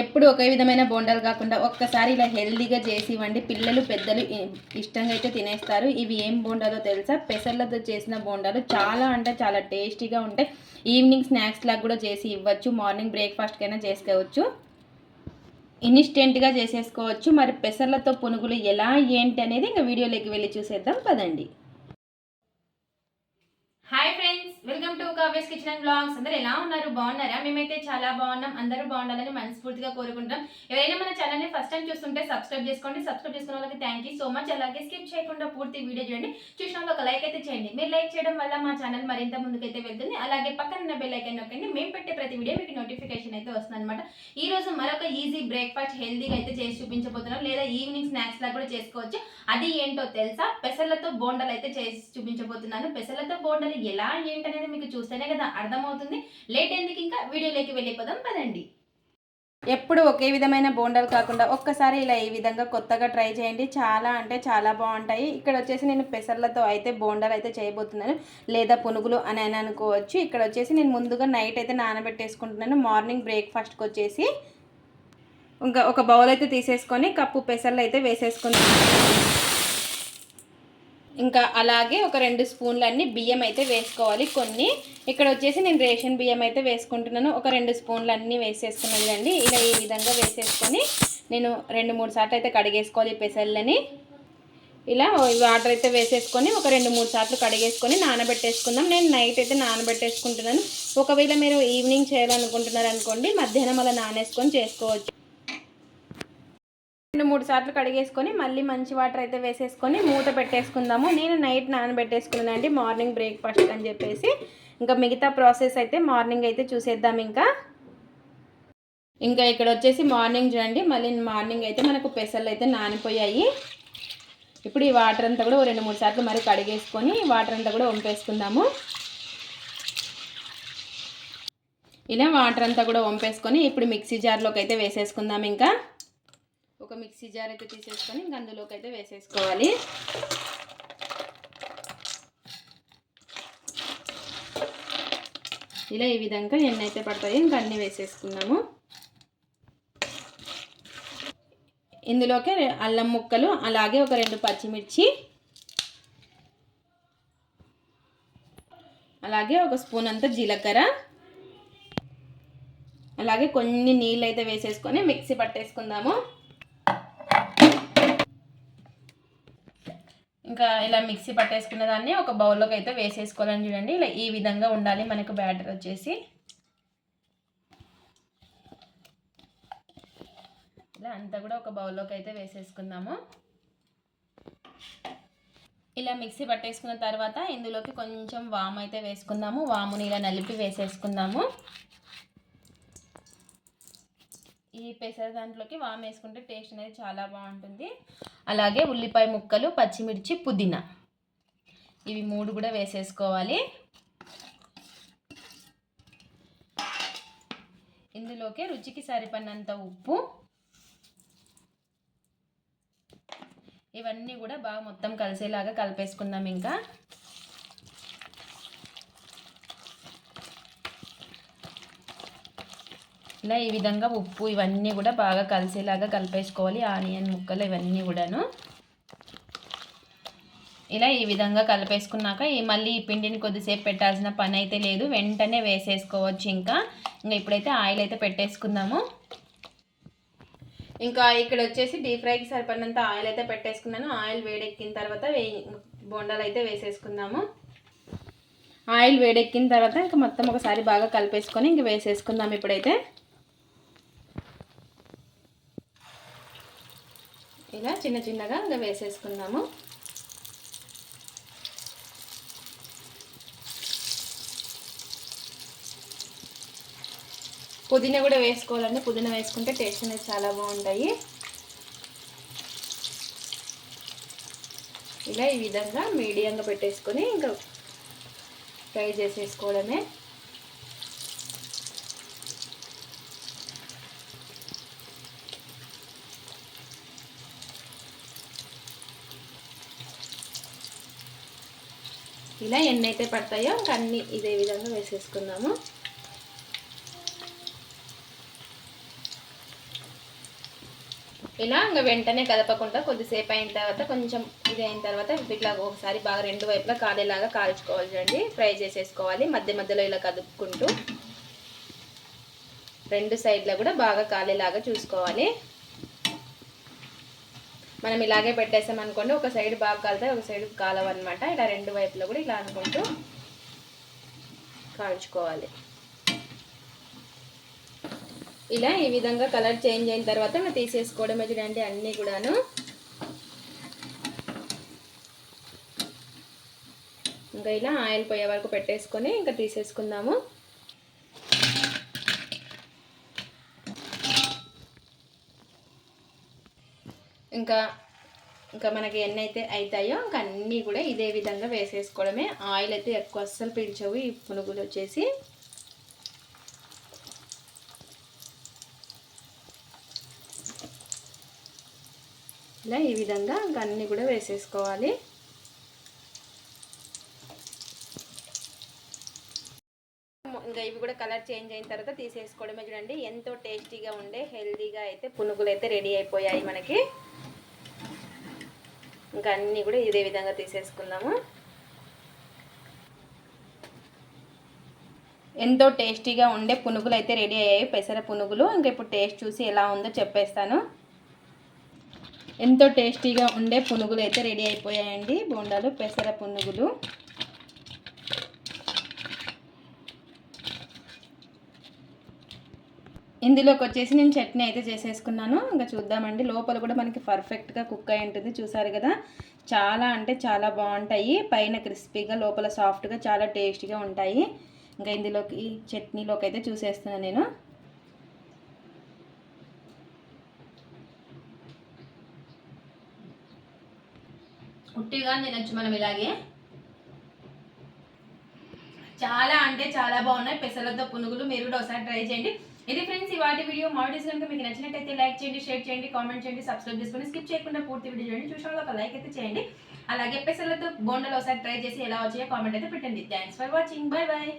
ఎప్పుడు ఒకే విధమైన బోండాలు కాకుండా ఒక్కసారి ఇలా హెల్దీగా చేసి ఇవ్వండి. పిల్లలు పెద్దలు ఇష్టంగా అయితే తినేస్తారు. ఇవి ఏం బోండాలో తెలుసా? పెసర్లతో చేసిన బోండాలు చాలా అంటే చాలా టేస్టీగా ఉంటాయి. ఈవినింగ్ స్నాక్స్ లాగా కూడా చేసి ఇవ్వచ్చు. మార్నింగ్ బ్రేక్ఫాస్ట్కైనా చేసుకోవచ్చు. ఇన్స్టెంట్గా చేసేసుకోవచ్చు. మరి పెసర్లతో పునుగులు ఎలా ఏంటి అనేది ఇంకా వీడియోలోకి వెళ్ళి చూసేద్దాం. పదండి. Hi friends! Welcome to Kavya's kitchen and blogs. అందరూ ఎలా ఉన్నారు? బాగున్నారా? మేమైతే చాలా బాగున్నాం. అందరూ బాగుండాలని మనస్ఫూర్తిగా కోరుకుంటాం ఎవరైనా మన ఛానల్ని ఫస్ట్ టైం చూస్తుంటే సబ్స్క్రైబ్ చేసుకోండి. సబ్స్క్రైబ్ చేసుకున్న వాళ్ళకి థ్యాంక్ యూ సో మచ్ అలాగే స్కిప్ చేయకుండా పూర్తి వీడియో చూడండి. చూసిన ఒక లైక్ అయితే చేయండి. మీరు లైక్ చేయడం వల్ల మా ఛానల్ మరింత ముందుకైతే వెళ్తుంది. అలాగే పక్కన ఉన్న బెల్ ఐకన్ నొక్కండి. మేము పెట్టే ప్రతి వీడియో మీకు నోటిఫికేషన్ అయితే వస్తుంది అనమాట ఈ రోజు మరొక ఈజీ బ్రేక్ఫాస్ట్ హెల్దీగా అయితే చేసి చూపించబోతున్నాం. లేదా ఈవినింగ్ స్నాక్స్ లా కూడా చేసుకోవచ్చు. అది ఏంటో తెలుసా? పెసర్లతో బోండలు అయితే చేసి చూపించబోతున్నాను. పెసర్లతో బోండలు ఎలా అనేది మీకు చూస్తేనే కదా అర్థమవుతుంది. లేట్ ఎందుకు ఇంకా వీడియోలోకి వెళ్ళిపోదాం పదండి. ఎప్పుడు ఒకే విధమైన బోండాలు కాకుండా ఒక్కసారి ఇలా ఈ విధంగా కొత్తగా ట్రై చేయండి. చాలా అంటే చాలా బాగుంటాయి. ఇక్కడ వచ్చేసి నేను పెసర్లతో అయితే బోండాలు అయితే చేయబోతున్నాను. లేదా పునుగులు అని అని అనుకోవచ్చు. ఇక్కడ వచ్చేసి నేను ముందుగా నైట్ అయితే నానబెట్టేసుకుంటున్నాను. మార్నింగ్ బ్రేక్ఫాస్ట్కి వచ్చేసి ఇంకా ఒక బౌల్ అయితే తీసేసుకొని కప్పు పెసర్లు అయితే వేసేసుకుంటున్నాను. ఇంకా అలాగే ఒక రెండు స్పూన్లు అన్ని బియ్యం అయితే వేసుకోవాలి. కొన్ని ఇక్కడ వచ్చేసి నేను రేషన్ బియ్యం అయితే వేసుకుంటున్నాను. ఒక రెండు స్పూన్లు అన్నీ వేసేసుకున్నాను అండి ఇలా ఈ విధంగా వేసేసుకొని నేను రెండు మూడు సార్లు అయితే కడిగేసుకోవాలి పెసల్లని ఇలా వాటర్ అయితే వేసేసుకొని ఒక రెండు మూడు సార్లు కడిగేసుకొని నానబెట్టేసుకుందాం. నేను నైట్ అయితే నానబెట్టేసుకుంటున్నాను. ఒకవేళ మీరు ఈవినింగ్ చేయాలనుకుంటున్నారు అనుకోండి మధ్యాహ్నం అలా నానేసుకొని చేసుకోవచ్చు. రెండు మూడు సార్లు కడిగేసుకొని మళ్ళీ మంచి వాటర్ అయితే వేసేసుకొని మూత పెట్టేసుకుందాము. నేను నైట్ నానబెట్టేసుకున్నానండి మార్నింగ్ బ్రేక్ఫాస్ట్ అని చెప్పేసి. ఇంకా మిగతా ప్రాసెస్ అయితే మార్నింగ్ అయితే చూసేద్దాం ఇంకా. ఇంకా ఇక్కడ వచ్చేసి మార్నింగ్ చూడండి మళ్ళీ మార్నింగ్ అయితే మనకు పెసలు అయితే నానిపోయాయి. ఇప్పుడు ఈ వాటర్ అంతా కూడా ఓ రెండు మూడు సార్లు మరి కడిగేసుకొని వాటర్ అంతా కూడా వంపేసుకుందాము. ఇలా వాటర్ అంతా కూడా వంపేసుకొని ఇప్పుడు మిక్సీ జార్లోకి అయితే వేసేసుకుందాం ఇంకా. ఒక మిక్సీ జార్ అయితే తీసేసుకొని ఇంక అందులోకి అయితే వేసేసుకోవాలి. ఇలా ఈ విధంగా ఎన్ని అయితే పడతాయి ఇంకా అన్నీ వేసేసుకున్నాము. ఇందులోకి అల్లం ముక్కలు అలాగే ఒక రెండు పచ్చిమిర్చి అలాగే ఒక స్పూన్ అంత జీలకర్ర అలాగే కొన్ని నీళ్ళు అయితే వేసేసుకొని మిక్సీ పట్టేసుకుందాము. ఇంకా ఇలా మిక్సీ పట్టేసుకున్న దాన్ని ఒక బౌల్లోకి అయితే వేసేసుకోవాలని చూడండి. ఇలా ఈ విధంగా ఉండాలి మనకు బ్యాటర్ వచ్చేసి. ఇలా అంతా కూడా ఒక బౌల్లోకి అయితే వేసేసుకుందాము. ఇలా మిక్సీ పట్టేసుకున్న తర్వాత ఇందులోకి కొంచెం వాము అయితే వేసుకుందాము. వాముని ఇలా నలిపి వేసేసుకుందాము. ఈ పెసర దాంట్లోకి వామ్ వేసుకుంటే టేస్ట్ అనేది చాలా బాగుంటుంది. అలాగే ఉల్లిపాయ ముక్కలు పచ్చిమిర్చి పుదీనా. ఇవి మూడు కూడా వేసేసుకోవాలి. ఇందులోకి రుచికి సరిపడినంత ఉప్పు. ఇవన్నీ కూడా బాగా మొత్తం కలిసేలాగా కలిపేసుకుందాం ఇంకా. ఇలా ఈ విధంగా ఉప్పు ఇవన్నీ కూడా బాగా కలిసేలాగా కలిపేసుకోవాలి. ఆనియన్ ముక్కలు ఇవన్నీ కూడాను. ఇలా ఈ విధంగా కలిపేసుకున్నాక ఈ మళ్ళీ ఈ పిండిని కొద్దిసేపు పెట్టాల్సిన పని అయితే లేదు. వెంటనే వేసేసుకోవచ్చు ఇంకా. ఇంకా ఇప్పుడైతే ఆయిల్ అయితే పెట్టేసుకుందాము. ఇంకా ఇక్కడ వచ్చేసి డీప్ ఫ్రైకి సరిపడినంత ఆయిల్ అయితే పెట్టేసుకున్నాను. ఆయిల్ వేడెక్కిన తర్వాత వే బోండాలు అయితే వేసేసుకుందాము. ఆయిల్ వేడెక్కిన తర్వాత ఇంకా మొత్తం ఒకసారి బాగా కలిపేసుకొని ఇంక వేసేసుకుందాం ఇప్పుడైతే. ఇలా చిన్న చిన్నగా ఇంకా వేసేసుకుందాము. పుదీనా కూడా వేసుకోవాలండి. పుదీనా వేసుకుంటే టేస్ట్ అనేది చాలా బాగుంటాయి. ఇలా ఈ విధంగా మీడియంగా పెట్టేసుకొని ఇంకా ఫ్రై చేసేసుకోవడమే. ఇలా ఎన్ని అయితే పడతాయో అన్నీ అన్ని ఇదే విధంగా వేసేసుకుందాము. ఇలా ఇంకా వెంటనే కదపకుండా కొద్దిసేపు అయిన తర్వాత కొంచెం ఇది అయిన తర్వాత ఇట్లా ఒకసారి బాగా రెండు వైపులా కాలేలాగా కాల్చుకోవాలి చూడండి ఫ్రై చేసేసుకోవాలి. మధ్య మధ్యలో ఇలా కదుపుకుంటూ రెండు సైడ్లో కూడా బాగా కాలేలాగా చూసుకోవాలి. మనం ఇలాగే పెట్టేసాం అనుకోండి ఒక సైడ్ బాగా కాలుతాయి ఒక సైడ్ కాలవన్నమాట ఇలా రెండు వైపులో కూడా ఇలా అనుకుంటూ కాల్చుకోవాలి. ఇలా ఈ విధంగా కలర్ చేంజ్ అయిన తర్వాత మనం తీసేసుకోవడమే చూడండి అన్నీ కూడాను. ఇంకా ఇలా ఆయిల్ పోయే వరకు పెట్టేసుకొని ఇంకా తీసేసుకుందాము. ఇంకా ఇంకా మనకి ఎన్ని అయితే అవుతాయో ఇంకా అన్నీ కూడా ఇదే విధంగా వేసేసుకోవడమే. ఆయిల్ అయితే ఎక్కువ అస్సలు పీల్చవు. ఈ పునుగులు వచ్చేసి. ఇలా ఈ విధంగా ఇంకా అన్నీ కూడా వేసేసుకోవాలి. ఇంకా ఇవి కూడా కలర్ చేంజ్ అయిన తర్వాత తీసేసుకోవడమే చూడండి. ఎంతో టేస్టీగా ఉండే హెల్తీగా అయితే పునుగులు అయితే రెడీ అయిపోయాయి మనకి. ఇంకా అన్నీ కూడా ఇదే విధంగా తీసేసుకుందాము. ఎంతో టేస్టీగా ఉండే పునుగులు అయితే రెడీ అయ్యాయి. పెసర పునుగులు. ఇంకా ఇప్పుడు టేస్ట్ చూసి ఎలా ఉందో చెప్పేస్తాను. ఎంతో టేస్టీగా ఉండే పునుగులు అయితే రెడీ అయిపోయాయండి. బోండాలు పెసర పునుగులు. ఇందులోకి వచ్చేసి నేను చట్నీ అయితే చేసేసుకున్నాను. ఇంకా చూద్దామండి. లోపల కూడా మనకి పర్ఫెక్ట్గా కుక్ అయి ఉంటుంది. చూసారు కదా? చాలా అంటే చాలా బాగుంటాయి. పైన క్రిస్పీగా లోపల సాఫ్ట్గా చాలా టేస్టీగా ఉంటాయి. ఇంకా ఇందులోకి చట్నీలోకి అయితే చూసేస్తున్నాను నేను. ఉట్టిగా తినచ్చు మనం ఇలాగే. చాలా అంటే చాలా బాగున్నాయి. పెసలతో పునుగులు మీరు కూడా ఒకసారి ట్రై చేయండి. ఇది ఫ్రెండ్స్ ఈ వాటి వీడియో మా కనుక మీకు నచ్చినట్టయితే లైక్ చేయండి షేర్ చేయండి కామెంట్ చేయండి సబ్స్క్రైబ్ చేసుకొని స్కిప్ చేయకుండా పూర్తి వీడియో చేయండి చూసిన ఒక లైక్ అయితే చేయండి. అలాగే పెసలతో బోండలు ఒకసారి ట్రై చేసి ఎలా వచ్చాయో కామెంట్ అయితే పెట్టండి. Thanks for watching bye bye